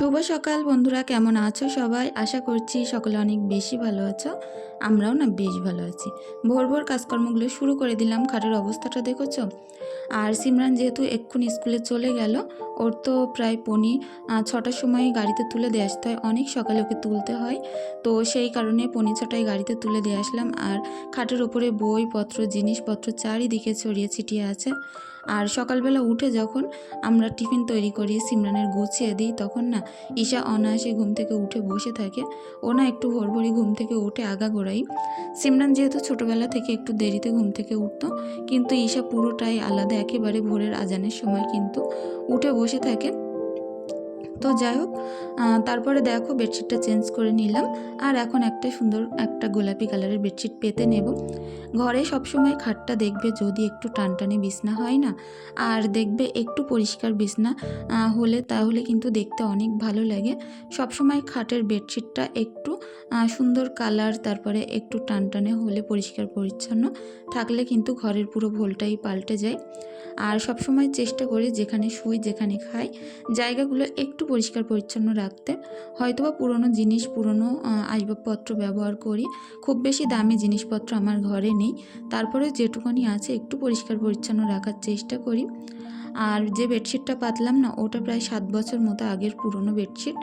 শুভ সকাল বন্ধুরা, কেমন আছো সবাই? আশা করছি সকলে অনেক বেশি ভালো আছো, আমরাও না বেশ ভালো আছি। ভোর ভোর কাজকর্মগুলো শুরু করে দিলাম, খাটের অবস্থাটা দেখেছ? আর সিমরান যেহেতু এক্ষুনি স্কুলে চলে গেল ওর তো প্রায় পনি ছটার সময় গাড়িতে তুলে দিয়ে আসতে হয়। অনেক সকালে ওকে তুলতে হয়। তো সেই কারণে পনি ছটায় গাড়িতে তুলে দিয়ে আসলাম। আর খাটের ওপরে বইপত্র, জিনিসপত্র চারিদিকে ছড়িয়ে ছিটিয়ে আছে। আর সকালবেলা উঠে যখন আমরা টিফিন তৈরি করি, সিমরানের গুছিয়ে দিই, তখন না ঈশা অনায়াসে ঘুম থেকে উঠে বসে থাকে। ও না একটু ভোরভরি ঘুম থেকে উঠে আগা গোড়াই সিমরান যেহেতু ছোটোবেলা থেকে একটু দেরিতে ঘুম থেকে উঠতো, কিন্তু ঈশা পুরোটাই আলাদা, একেবারে ভোরের আজানের সময়। কিন্তু উঠে বসে থাকে তো যাই হোক তারপরে দেখো বেডশিটটা চেঞ্জ করে নিলাম। আর এখন একটা সুন্দর একটা গোলাপি কালারের বেডশিট পেতে নেব। ঘরে সবসময় খাটটা দেখবে যদি একটু টানটানে বিছনা হয় না। আর দেখবে একটু পরিষ্কার বিছনা হলে তাহলে কিন্তু দেখতে অনেক ভালো লাগে। সবসময় খাটের বেডশিটটা একটু সুন্দর কালার, তারপরে একটু টানটানে হলে পরিষ্কার পরিচ্ছন্ন। থাকলে কিন্তু ঘরের পুরো ভোলটাই পাল্টে যায়। আর সবসময় চেষ্টা করি যেখানে শুই, যেখানে খাই, জায়গাগুলো একটু পরিষ্কার পরিচ্ছন্ন রাখতে। হয়তোবা পুরনো জিনিস, পুরনো আসবাবপত্র ব্যবহার করি। খুব বেশি দামি জিনিসপত্র আমার ঘরে নেই। তারপরে যেটুকুনি আছে একটু পরিষ্কার পরিচ্ছন্ন রাখার চেষ্টা করি। আর যে বেডশিটটা পাতলাম না, ওটা প্রায় সাত বছর মতো আগের পুরনো বেডশিট।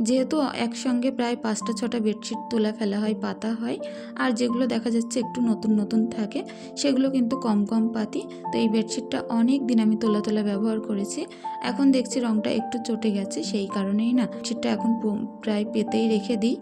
যেহেতু একসঙ্গে প্রায় পাঁচটা ছটা বেডশিট তোলা ফেলা হয়, পাতা হয়, আর যেগুলো দেখা যাচ্ছে একটু নতুন নতুন থাকে, সেগুলো কিন্তু কম কম পাতি। তো এই বেডশিটটা অনেক দিন আমি তোলা তোলা ব্যবহার করেছি। এখন দেখছি রংটা একটু চটে গেছে, সেই কারণেই না সেটা এখন প্রায় পেতেই রেখে দিই।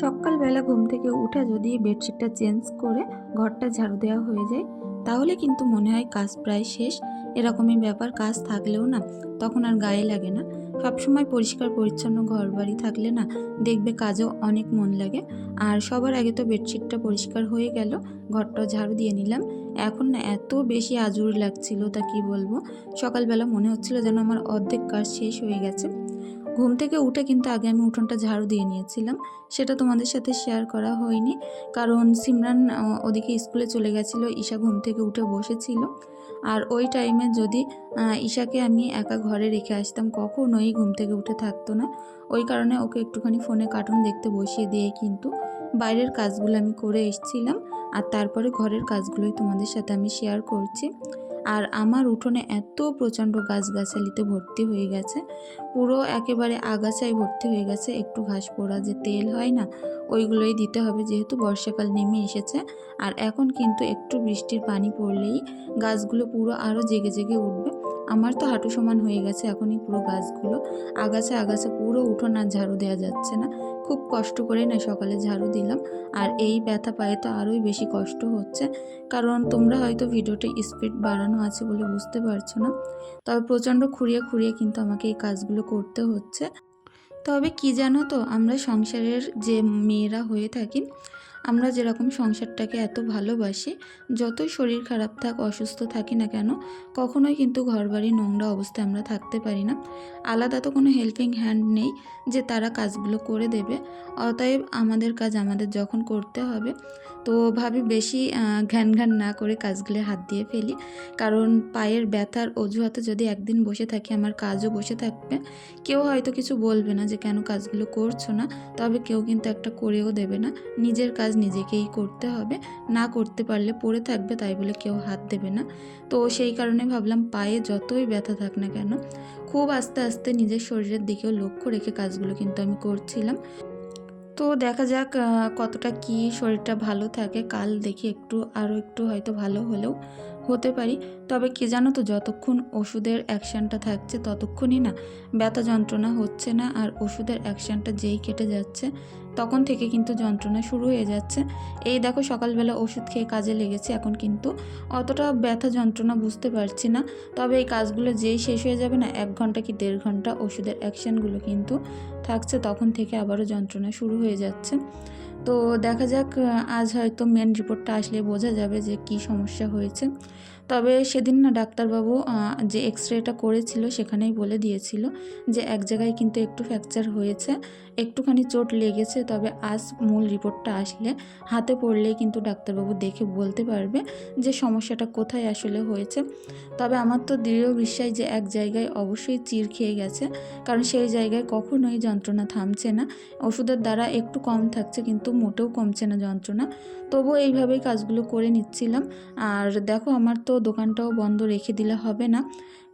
সকালবেলা ঘুম থেকে উঠে যদি বেডশিটটা চেঞ্জ করে ঘরটা ঝাড়ু দেওয়া হয়ে যায়, তাহলে কিন্তু মনে হয় কাজ প্রায় শেষ। এরকমই ব্যাপার কাজ থাকলেও না, তখন আর গায়ে লাগে না। সবসময় পরিষ্কার পরিচ্ছন্ন ঘর বাড়ি থাকলে না, দেখবে কাজেও অনেক মন লাগে। আর সবার আগে তো বেডশিটটা পরিষ্কার হয়ে গেল ঘরটা ঝাড়ু দিয়ে নিলাম। এখন না এত বেশি আজুর লাগছিল তা কি বলব? সকালবেলা মনে হচ্ছিল যেন আমার অর্ধেক কাজ শেষ হয়ে গেছে। ঘুম থেকে উঠে কিন্তু আগে আমি উঠোনটা ঝাড়ু দিয়ে নিয়েছিলাম। সেটা তোমাদের সাথে শেয়ার করা হয়নি। কারণ সিমরান ওদিকে স্কুলে চলে গেছিল, ঈশা ঘুম থেকে উঠে বসেছিল। আর ওই টাইমে যদি ঈশাকে আমি একা ঘরে রেখে আসতাম, কখনোই ঘুম থেকে উঠে থাকতো না। ওই কারণে ওকে একটুখানি ফোনে কার্টুন দেখতে বসিয়ে দিয়ে কিন্তু বাইরের কাজগুলো আমি করে এসেছিলাম। আর তারপরে ঘরের কাজগুলোই তোমাদের সাথে আমি শেয়ার করছি। আর আমার উঠোনে এত প্রচণ্ড গাছগাছালিতে ভর্তি হয়ে গেছে। পুরো একেবারে আগাছায় ভর্তি হয়ে গেছে। একটু ঘাস পোড়া যে তেল হয় না, ওইগুলোই দিতে হবে যেহেতু বর্ষাকাল নেমে এসেছে। আর এখন কিন্তু একটু বৃষ্টির পানি পড়লেই গাছগুলো পুরো আরও জেগে জেগে উঠবে। আমার তো হাঁটু সমান হয়ে গেছে এখনই পুরো গাছগুলো। আগাছা আগাছা পুরো উঠোন আর ঝাড়ু দেওয়া যাচ্ছে না। খুব কষ্ট করে না সকালে ঝাড়ু দিলাম। আর এই ব্যথা পায়ে তো আরোই বেশি কষ্ট হচ্ছে। কারণ তোমরা হয়তো ভিডিওটি স্পিড বাড়ানো আছে বলে বুঝতে পারছ না। তবে প্রচণ্ড খুঁড়িয়ে খুঁড়িয়ে কিন্তু আমাকে এই কাজগুলো করতে হচ্ছে। তবে কি জানো তো, আমরা সংসারের যে মেয়েরা হয়ে থাকি আমরা যেরকম সংসারটাকে এত ভালোবাসি, যতই শরীর খারাপ থাক, অসুস্থ থাকি না কেন, কখনোই কিন্তু ঘরবাড়ি নোংরা অবস্থায় আমরা থাকতে পারি না। আলাদা তো কোনো হেল্পিং হ্যান্ড নেই যে তারা কাজগুলো করে দেবে। অতএব আমাদের কাজ আমাদের যখন করতে হবে, তো ভাবি বেশি ঘ্যান ঘ্যান না করে কাজগুলো হাত দিয়ে ফেলি। কারণ পায়ের ব্যথার অজুহাতে যদি একদিন বসে থাকি, আমার কাজও বসে থাকবে। কেউ হয়তো কিছু বলবে না যে, কেন কাজগুলো করছ না? তবে কেউ কিন্তু একটা করেও দেবে না। নিজের কাজ নিজেকেই করতে হবে। না করতে পারলে পড়ে থাকবে, তাই বলে কেউ হাত দেবে না। তো সেই কারণে ভাবলাম পায়ে যতই ব্যথা থাক না কেন, খুব আস্তে আস্তে নিজের শরীরের দিকেও লক্ষ্য রেখে কাজগুলো কিন্তু আমি করছিলাম। তো দেখা যাক কতটা কি শরীরটা ভালো থাকে। কাল দেখি একটু, আরও একটু হয়তো ভালো হলেও। হতে পারি, তবে কি জানো তো যতক্ষণ ওষুধের অ্যাকশানটা থাকছে ততক্ষণই না, ব্যথা যন্ত্রণা হচ্ছে না আর ওষুধের অ্যাকশানটা যেই কেটে যাচ্ছে, তখন থেকে কিন্তু যন্ত্রণা শুরু হয়ে যাচ্ছে। এই দেখো সকালবেলা ওষুধ খেয়ে কাজে লেগেছে, এখন কিন্তু অতটা ব্যথা যন্ত্রণা বুঝতে পারছি না, তবে এই কাজগুলো যেই শেষ হয়ে যাবে না, এক ঘণ্টা কি দেড় ঘণ্টা ওষুধের অ্যাকশানগুলো কিন্তু থাকছে, তখন থেকে আবারও যন্ত্রণা শুরু হয়ে যাচ্ছে। তো দেখা যাক আজ হয়তো মেন রিপোর্টটা আসলে বোঝা যাবে যে কি সমস্যা হয়েছে। তবে সেদিন না ডাক্তারবাবু যে এক্স রেটা করেছিল সেখানেই বলে দিয়েছিল যে এক জায়গায় কিন্তু একটু ফ্র্যাকচার হয়েছে। একটুখানি চোট লেগেছে, তবে আজ মূল রিপোর্টটা আসলে হাতে পড়লেই কিন্তু ডাক্তারবাবু দেখে বলতে পারবে যে সমস্যাটা কোথায় আসলে হয়েছে। তবে আমার তো দৃঢ় বিশ্বাস যে এক জায়গায় অবশ্যই চির খেয়ে গেছে, কারণ সেই জায়গায় কখনোই যন্ত্রণা থামছে না। ওষুধের দ্বারা একটু কম থাকছে, কিন্তু মোটেও কমছে না যন্ত্রণা। তবুও এইভাবেই কাজগুলো করে নিচ্ছিলাম। আর দেখো, আমার তো দোকানটাও বন্ধ রেখে দিলে হবে না।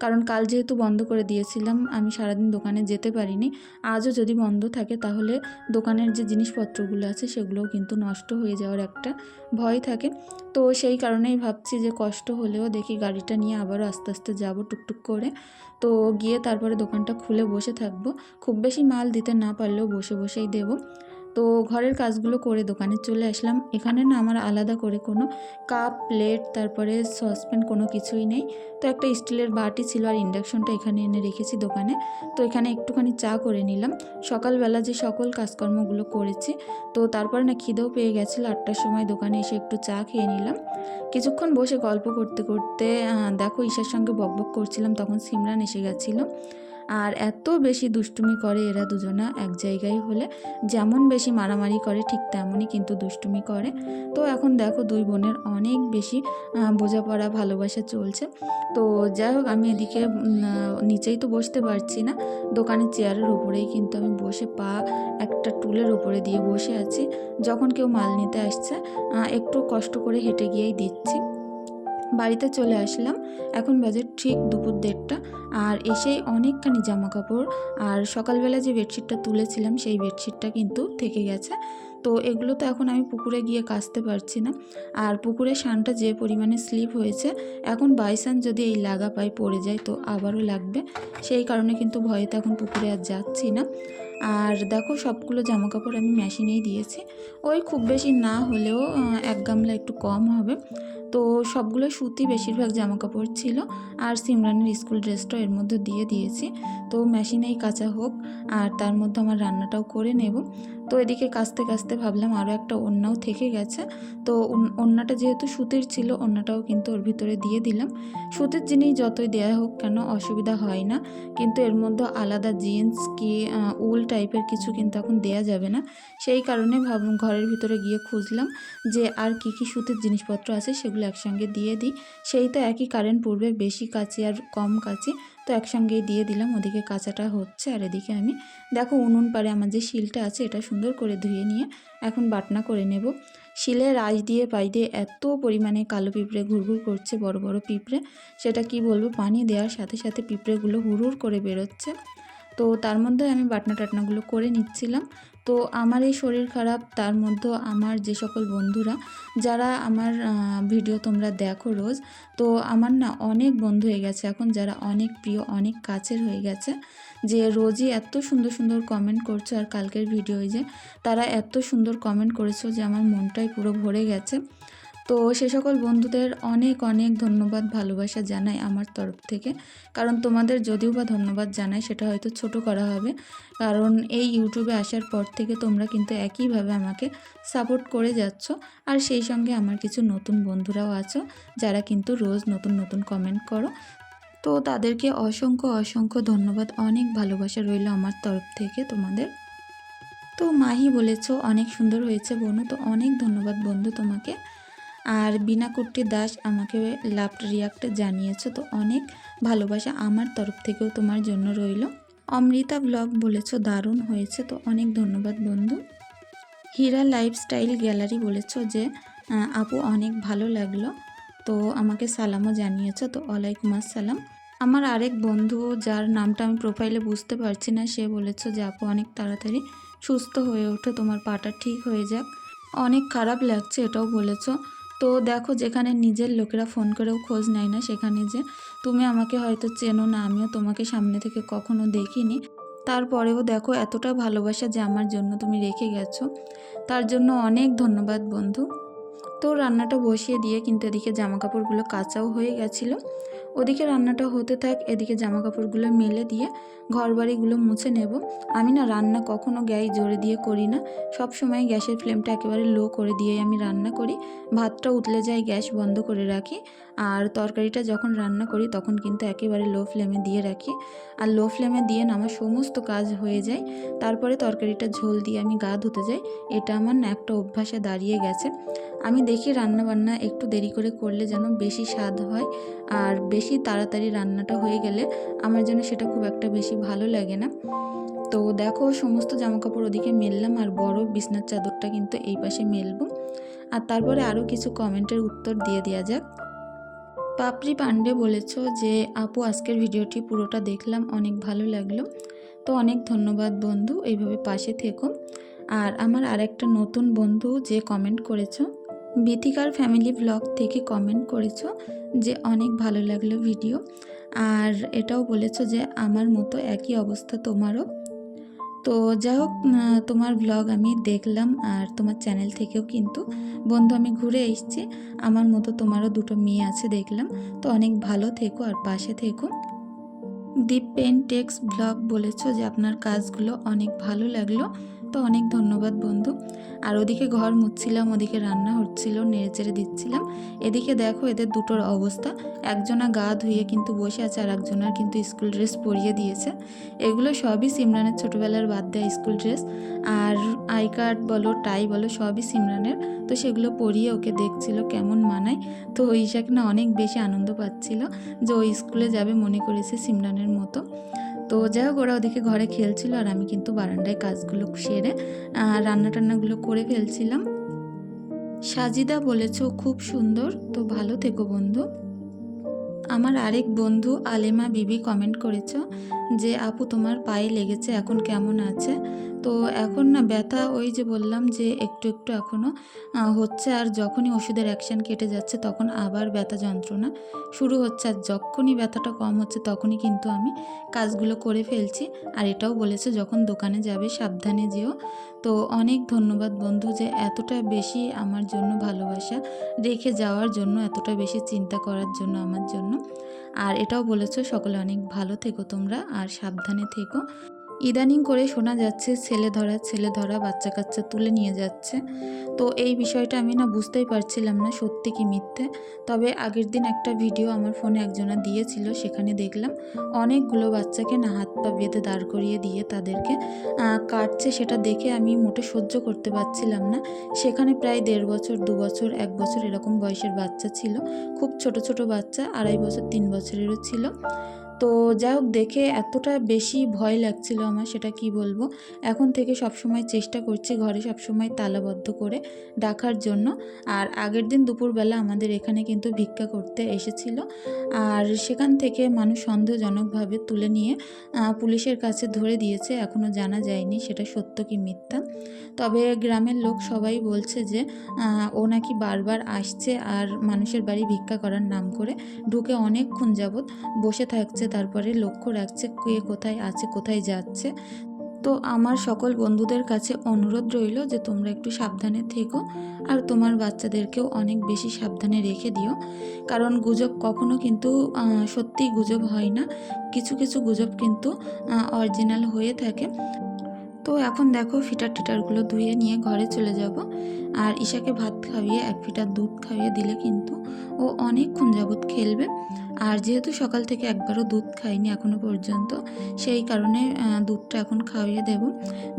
কারণ কাল যেহেতু বন্ধ করে দিয়েছিলাম, আমি সারাদিন দোকানে যেতে পারিনি। আজও যদি বন্ধ থাকে তাহলে দোকানের যে জিনিসপত্রগুলো আছে সেগুলোও কিন্তু নষ্ট হয়ে যাওয়ার একটা ভয় থাকে। তো সেই কারণেই ভাবছি যে কষ্ট হলেও দেখি গাড়িটা নিয়ে আবারও আস্তে আস্তে যাব টুকটুক করে। তো গিয়ে তারপরে দোকানটা খুলে বসে থাকব। খুব বেশি মাল দিতে না পারলেও বসে বসেই দেবো। তো ঘরের কাজগুলো করে দোকানে চলে আসলাম। এখানে না আমার আলাদা করে কোনো কাপ, প্লেট, তারপরে সসপ্যান কোনো কিছুই নেই। তো একটা স্টিলের বাটি ছিল আর ইন্ডাকশনটা এখানে এনে রেখেছি দোকানে। তো এখানে একটুখানি চা করে নিলাম। সকালবেলা যে সকল কাজকর্মগুলো করেছি, তো তারপরে না খিদেও পেয়ে গেছিল। আটটার সময় দোকানে এসে একটু চা খেয়ে নিলাম। কিছুক্ষণ বসে গল্প করতে করতে দেখো ঈশার সঙ্গে বকবক করছিলাম, তখন সিমরান এসে গেছিল। আর এত বেশি দুষ্টুমি করে এরা দুজনা এক জায়গায় হলে, যেমন বেশি মারামারি করে ঠিক তেমনই কিন্তু দুষ্টুমি করে। তো এখন দেখো দুই বোনের অনেক বেশি বোঝাপড়া, ভালোবাসা চলছে। তো যাই হোক, আমি এদিকে নিচেই তো বসতে পারছি না। দোকানের চেয়ারের উপরেই কিন্তু আমি বসে পা একটা টুলের উপরে দিয়ে বসে আছি। যখন কেউ মাল নিতে আসছে একটু কষ্ট করে হেঁটে গিয়েই দিচ্ছি। বাড়িতে চলে আসলাম। এখন বাজে ঠিক দুপুর দেড়টা। আর এসেই অনেকখানি জামা কাপড় আর সকালবেলা যে বেডশিটটা তুলেছিলাম, সেই বেডশিটটা কিন্তু থেকে গেছে। তো এগুলো তো এখন আমি পুকুরে গিয়ে কাচতে পারছি না। আর পুকুরে শানটা যে পরিমাণে স্লিপ হয়েছে, এখন বাইসান যদি এই লাগা পায়ে পড়ে যায়, তো আবারও লাগবে। সেই কারণে কিন্তু ভয়েতে এখন পুকুরে আর যাচ্ছি না। আর দেখো, সবগুলো জামা কাপড় আমি মেশিনেই দিয়েছি। ওই খুব বেশি না হলেও এক গামলা একটু কম হবে। তো সবগুলো সুতি বেশিরভাগ জামা কাপড় ছিল আর সিমরানের স্কুল ড্রেসটাও এর মধ্যে দিয়ে দিয়েছি। তো মেশিনেই কাঁচা হোক আর তার মধ্যে আমার রান্নাটাও করে নেব। তো এদিকে কাচতে কাচতে ভাবলাম আরও একটা ওড়নাও থেকে গেছে। তো ওড়নাটা যেহেতু সুতির ছিল, ওড়নাটাও কিন্তু ওর ভিতরে দিয়ে দিলাম। সুতির জিনিস যতই দেয়া হোক কেন অসুবিধা হয় না। কিন্তু এর মধ্যে আলাদা জিন্স কি উল টাইপের কিছু কিন্তু এখন দেয়া যাবে না। সেই কারণে ভাব ঘরের ভিতরে গিয়ে খুঁজলাম যে আর কি কি সুতির জিনিসপত্র আছে সেগুলো একসঙ্গে দিয়ে দিই। সেই তো একই কারেন্ট পড়বে, বেশি কাচি আর কম কাচি। তো একসঙ্গেই দিয়ে দিলাম, ওদিকে কাঁচাটা হচ্ছে আর এদিকে আমি, দেখো উনুন পারে আমার যে শিলটা আছে এটা সুন্দর করে ধুয়ে নিয়ে এখন বাটনা করে নেব। শিলে রাজ দিয়ে, পাই দিয়ে এত পরিমাণে কালো পিঁপড়ে ঘুরঘুর করছে, বড় বড় পিঁপড়ে, সেটা কি বলব, পানি দেওয়ার সাথে সাথে পিঁপড়েগুলো হুড় করে বেরোচ্ছে। তো তার মধ্যে আমি বাটনা টাটনাগুলো করে নিচ্ছিলাম তো আমার এই শরীর খারাপ, তার মধ্যে আমার যে সকল বন্ধুরা, যারা আমার ভিডিও তোমরা দেখো রোজ, তো আমার না অনেক বন্ধু হয়ে গেছে এখন, যারা অনেক প্রিয়, অনেক কাছের হয়ে গেছে, যে রোজই এত সুন্দর সুন্দর কমেন্ট করছ আর কালকের ভিডিও যে, তারা এত সুন্দর কমেন্ট করেছ যে আমার মনটাই পুরো ভরে গেছে। তো সে সকল বন্ধুদের অনেক অনেক ধন্যবাদ, ভালোবাসা জানাই আমার তরফ থেকে। কারণ তোমাদের যদিও বা ধন্যবাদ জানাই, সেটা হয়তো ছোট করা হবে। কারণ এই ইউটিউবে আসার পর থেকে তোমরা কিন্তু একইভাবে আমাকে সাপোর্ট করে যাচ্ছ। আর সেই সঙ্গে আমার কিছু নতুন বন্ধুরাও আছো, যারা কিন্তু রোজ নতুন নতুন কমেন্ট করো। তো তাদেরকে অসংখ্য অসংখ্য ধন্যবাদ, অনেক ভালোবাসা রইল আমার তরফ থেকে তোমাদের। তো মাহি বলেছ, অনেক সুন্দর হয়েছে বনু, তো অনেক ধন্যবাদ বন্ধু তোমাকে। আর বিনা কুট্টি দাস আমাকে লাভ রিয়াক্ট জানিয়েছো। তো অনেক ভালোবাসা আমার তরফ থেকেও তোমার জন্য রইল। অমৃতা ব্লগ বলেছ, দারুণ হয়েছে। তো অনেক ধন্যবাদ বন্ধু। হীরা লাইফস্টাইল গ্যালারি বলেছ যে আপু অনেক ভালো লাগল। তো আমাকে সালামও জানিয়েছো। তো ওয়ালাইকুম আসসালাম। আমার আরেক বন্ধু, যার নামটা আমি প্রোফাইলে বুঝতে পারছি না, সে বলেছ যে, আপু, অনেক তাড়াতাড়ি সুস্থ হয়ে ওঠো, তোমার পাটা ঠিক হয়ে যাক। অনেক খারাপ লাগছে এটাও বলেছ। তো দেখো যেখানে নিজের লোকেরা ফোন করেও খোঁজ নেয় না, সেখানে যে তুমি আমাকে হয়তো চেনো না, আমিও তোমাকে সামনে থেকে কখনো দেখিনি। তারপরেও দেখো এতটা ভালোবাসা যে আমার জন্য তুমি রেখে গেছো। তার জন্য অনেক ধন্যবাদ বন্ধু। তো রান্নাটা বসিয়ে দিয়ে কিন্তু এদিকে জামাকাপড়গুলো কাঁচাও হয়ে গেছিল। ওদিকে রান্নাটা হতে থাক, এদিকে জামা কাপড়গুলো মেলে দিয়ে ঘর বাড়িগুলো মুছে নেব। আমি না রান্না কখনো গ্যাস জোরে দিয়ে করি না। সব সময় গ্যাসের ফ্লেমটা একেবারে লো করে দিয়ে আমি রান্না করি। ভাতটা উতলে যায়, গ্যাস বন্ধ করে রাখি। আর তরকারিটা যখন রান্না করি তখন কিন্তু একেবারে লো ফ্লেমে দিয়ে রাখি। আর লো ফ্লেমে দিয়ে না আমার সমস্ত কাজ হয়ে যায়। তারপরে তরকারিটা ঝোল দিয়ে আমি গা ধুতে যাই। এটা আমার একটা অভ্যাসে দাঁড়িয়ে গেছে। আমি দেখি রান্না বান্না একটু দেরি করে করলে যেন বেশি স্বাদ হয় আর বেশি তাড়াতাড়ি রান্নাটা হয়ে গেলে আমার যেন সেটা খুব একটা বেশি ভালো লাগে না। তো দেখো সমস্ত জামাকাপড় ওদিকে মেললাম আর বড় বিছনার চাদরটা কিন্তু এই পাশে মেলবো। আর তারপরে আরও কিছু কমেন্টের উত্তর দিয়ে দেওয়া যাক। পাপড়ি পান্ডে বলেছ যে, আপু, আজকের ভিডিওটি পুরোটা দেখলাম, অনেক ভালো লাগল। তো অনেক ধন্যবাদ বন্ধু, এইভাবে পাশে থেকো। আর আমার আরেকটা নতুন বন্ধু যে কমেন্ট করেছ বিথিকার ফ্যামিলি ব্লগ থেকে কমেন্ট করেছ যে, অনেক ভালো লাগল ভিডিও আর এটাও বলেছ যে, আমার মতো একই অবস্থা তোমারও। তো যাই হোক তোমার ব্লগ আমি দেখলাম আর তোমার চ্যানেল থেকেও কিন্তু। বন্ধু, আমি ঘুরে এসেছি। আমার মতো তোমারও দুটো মেয়ে আছে দেখলাম। তো অনেক ভালো থেকো আর পাশে থেকো। দীপ পেন্টেক্স ব্লগ বলেছ যে আপনার কাজগুলো অনেক ভালো লাগল। তো অনেক ধন্যবাদ বন্ধু। আর ওদিকে ঘর মুছছিলাম, ওদিকে রান্না হচ্ছিল, নেড়ে চেড়ে দিচ্ছিলাম। এদিকে দেখো এদের দুটোর অবস্থা। একজনা গা ধুয়ে কিন্তু বসে আছে আর একজনার কিন্তু স্কুল ড্রেস পরিয়ে দিয়েছে। এগুলো সবই সিমরানের ছোটোবেলার বাদ দেয় স্কুল ড্রেস। আর আই কার্ড বলো, টাই বলো, সবই সিমরানের। তো সেগুলো পরিয়ে ওকে দেখছিল কেমন মানায়। তো ঈশাক না অনেক বেশি আনন্দ পাচ্ছিল যে ওই স্কুলে যাবে মনে করেছে সিমরানের মতো। তো যাই হোক, ওরা ওদিকে ঘরে খেলছিল আর আমি কিন্তু বারান্দায় কাজগুলো সেরে রান্না টান্নাগুলো করে ফেলছিলাম। সাজিদা বলেছ, খুব সুন্দর। তো ভালো থেকো বন্ধু। আমার আরেক বন্ধু আলেমা বিবি কমেন্ট করেছ যে, আপু, তোমার পায়ে লেগেছে, এখন কেমন আছে? তো এখন না ব্যথা, ওই যে বললাম যে একটু একটু এখনও হচ্ছে আর যখনই ওষুধের অ্যাকশান কেটে যাচ্ছে তখন আবার ব্যথা যন্ত্রণা শুরু হচ্ছে। আর যখনই ব্যথাটা কম হচ্ছে তখনই কিন্তু আমি কাজগুলো করে ফেলছি। আর এটাও বলেছে যখন দোকানে যাবে সাবধানে যেও। তো অনেক ধন্যবাদ বন্ধু যে এতটা বেশি আমার জন্য ভালোবাসা রেখে যাওয়ার জন্য, এতটা বেশি চিন্তা করার জন্য আমার জন্য। আর এটাও বলেছ, সকলে অনেক ভালো থেকো তোমরা, আর সাবধানে থেকো। ইদানিং করে শোনা যাচ্ছে, ছেলে ধরা ছেলে ধরা, বাচ্চা কাচ্চা তুলে নিয়ে যাচ্ছে। তো এই বিষয়টা আমি না বুঝতেই পারছিলাম না সত্যি কি মিথ্যে। তবে আগের দিন একটা ভিডিও আমার ফোনে একজনা দিয়েছিল, সেখানে দেখলাম অনেকগুলো বাচ্চাকে না হাত পা বেঁধে দাঁড় করিয়ে দিয়ে তাদেরকে কাটছে। সেটা দেখে আমি মোটে সহ্য করতে পারছিলাম না। সেখানে প্রায় দেড় বছর, দু বছর, এক বছর এরকম বয়সের বাচ্চা ছিল। খুব ছোট ছোট বাচ্চা, আড়াই বছর, তিন বছরেরও ছিল। তো যাই হোক, দেখে এতটা বেশি ভয় লাগছিল আমার, সেটা কি বলব? এখন থেকে সবসময় চেষ্টা করছি ঘরে সবসময় তালাবদ্ধ করে ডাকার জন্য। আর আগের দিন দুপুরবেলা আমাদের এখানে কিন্তু ভিক্ষা করতে এসেছিল। আর সেখান থেকে মানুষ সন্দেহজনকভাবে তুলে নিয়ে পুলিশের কাছে ধরে দিয়েছে এখনও জানা যায়নি সেটা সত্য কি মিথ্যা। তবে গ্রামের লোক সবাই বলছে যে ও নাকি বারবার আসছে আর মানুষের বাড়ি ভিক্ষা করার নাম করে ঢুকে অনেকক্ষণ যাবৎ বসে থাকছে তারপরে লক্ষ্য রাখছে কে কোথায় আছে, কোথায় যাচ্ছে। তো আমার সকল বন্ধুদের কাছে অনুরোধ রইল যে তোমরা একটু সাবধানে থেকো আর তোমার বাচ্চাদেরকেও অনেক বেশি সাবধানে রেখে দিও। কারণ গুজব কখনো কিন্তু সত্যি গুজব হয় না। কিছু কিছু গুজব কিন্তু অরিজিনাল হয়ে থাকে। তো এখন দেখো ফিটার টিটারগুলো ধুয়ে নিয়ে ঘরে চলে যাব। আর ঈশাকে ভাত খাইয়ে, এক ফিটার দুধ খাইয়ে দিলে কিন্তু ও অনেকক্ষণ যাবৎ খেলবে। আর যেহেতু সকাল থেকে একবারও দুধ খাইনি এখনও পর্যন্ত, সেই কারণে দুধটা এখন খাইয়ে দেব।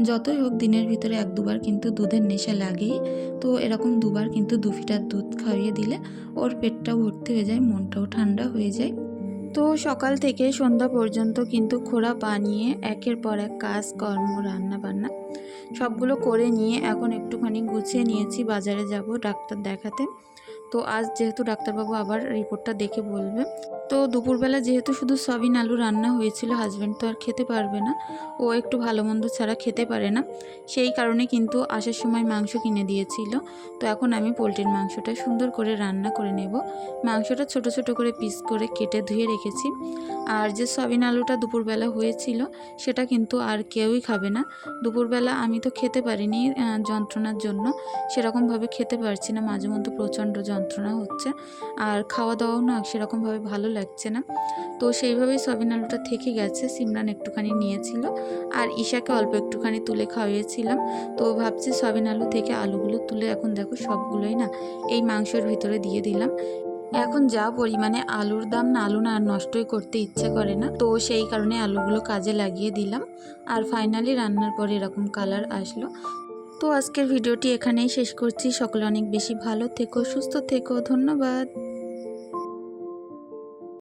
যতই হোক দিনের ভিতরে এক দুবার কিন্তু দুধের নেশা লাগেই। তো এরকম দুবার কিন্তু দু ফিটার দুধ খাইয়ে দিলে ওর পেটটাও ভর্তি হয়ে যায়, মনটাও ঠান্ডা হয়ে যায়। তো সকাল থেকে সন্ধ্যা পর্যন্ত কিন্তু খোড়া বানিয়ে একের পর এক কাজ, কর্ম, রান্না বান্না সবগুলো করে নিয়ে এখন একটুখানি গুছিয়ে নিয়েছি। বাজারে যাব ডাক্তার দেখাতে। তো আজ যেহেতু ডাক্তারবাবু আবার রিপোর্টটা দেখে বলবে। তো দুপুরবেলা যেহেতু শুধু সবিন আলু রান্না হয়েছিল হাজব্যান্ড তো আর খেতে পারবে না। ও একটু ভালো মন্দ ছাড়া খেতে পারে না। সেই কারণে কিন্তু আসার সময় মাংস কিনে দিয়েছিল। তো এখন আমি পোলট্রির মাংসটা সুন্দর করে রান্না করে নেব। মাংসটা ছোট ছোট করে পিস করে কেটে ধুয়ে রেখেছি। আর যে সবিন আলুটা দুপুরবেলা হয়েছিল, সেটা কিন্তু আর কেউই খাবে না। দুপুরবেলা আমি তো খেতে পারিনি যন্ত্রণার জন্য। সেরকমভাবে খেতে পারছি না। মাঝে মধ্যে প্রচণ্ড যন্ত্রণা হচ্ছে। আর খাওয়া দাওয়াও না, সেরকমভাবে ভালো লাগছে না। তো সেইভাবেই সবিন আলুটা থেকে গেছে, সিমরান একটুখানি নিয়েছিল আর ঈশাকে অল্প একটুখানি তুলে খাওয়িয়েছিলাম। তো ভাবছি সবিন আলু থেকে আলুগুলো তুলে এখন দেখো সবগুলোই না এই মাংসের ভিতরে দিয়ে দিলাম। এখন যা পরিমাণে আলুর দাম না আলু না আর নষ্টই করতে ইচ্ছে করে না, তো সেই কারণে আলুগুলো কাজে লাগিয়ে দিলাম আর ফাইনালি রান্নার পর এরকম কালার আসলো। তো আজকের ভিডিওটি এখানেই শেষ করছি, সকলে অনেক বেশি ভালো থেকো, সুস্থ থেকো, ধন্যবাদ।